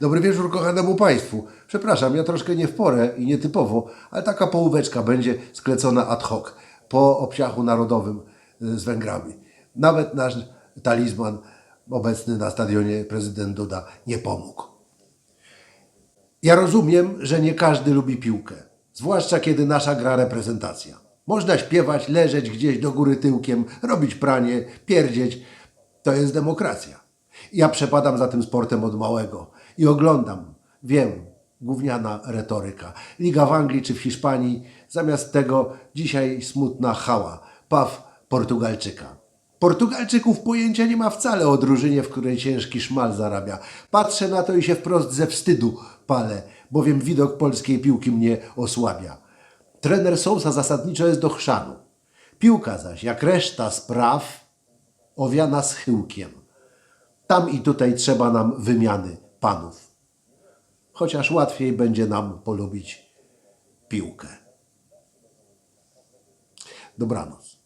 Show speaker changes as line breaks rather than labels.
Dobry wieczór kochanemu Państwu. Przepraszam, ja troszkę nie w porę i nietypowo, ale taka połóweczka będzie sklecona ad hoc po obciachu narodowym y, z Węgrami. Nawet nasz talizman obecny na stadionie prezydent Duda nie pomógł. Ja rozumiem, że nie każdy lubi piłkę, zwłaszcza kiedy nasza gra reprezentacja. Można śpiewać, leżeć gdzieś do góry tyłkiem, robić pranie, pierdzieć. To jest demokracja. Ja przepadam za tym sportem od małego i oglądam. Wiem, gówniana retoryka. Liga w Anglii czy w Hiszpanii, zamiast tego dzisiaj smutna hała. Paw Portugalczyka. Portugalczyków pojęcia nie ma wcale o drużynie, w której ciężki szmal zarabia. Patrzę na to i się wprost ze wstydu palę, bowiem widok polskiej piłki mnie osłabia. Trener Sousa zasadniczo jest do chrzanu. Piłka zaś, jak reszta spraw, owiana schyłkiem. Tam i tutaj trzeba nam wymiany panów. Chociaż łatwiej będzie nam polubić piłkę. Dobranoc.